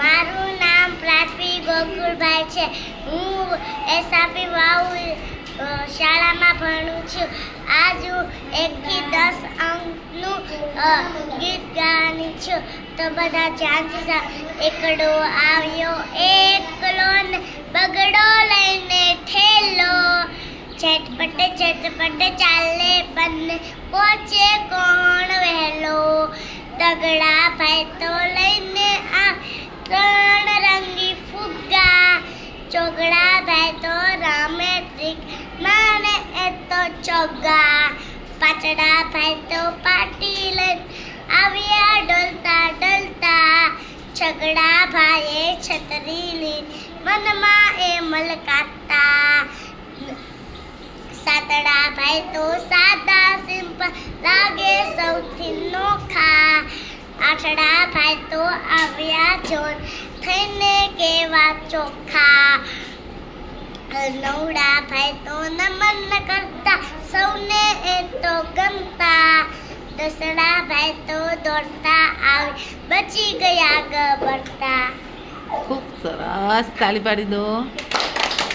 મારું નામ પ્રાથવી ગોકુળભાઈ છે. હું એસઆપી વાવ શાળામાં ભણું છું. આજ હું એકથી દસ અંકનું ગીત ગાવાની છું. તો બધા ધ્યાનથી સા એકડો આવ્યો, એકલો બગડો લઈને ઠેલો. ચટપટ ચટપટ ચાલે, બંને પહોંચે કોણ વહેલો? તગડા ભાઈ તો તો ચોગા પાછડા ભાઈ પાટી લઈને આવ્યા ડોલતા ડોલતા, છગડા ભાઈએ છતરી લી મનમાં એ મલકાતા. સાતડા ભાઈ તો સાદા સિમ્પલ, લાગે સૌથી નોખા. આઠડા ભાઈ તો આવ્યા જોન થઈને કેવા ચોખ્ખા નવડા ભાઈ તો નમન કરતા દસડા ભાઈ તો દોડતા આવી. બચી ગયા ગબડતા ખૂબ સરસ. તાળી પાડી દો.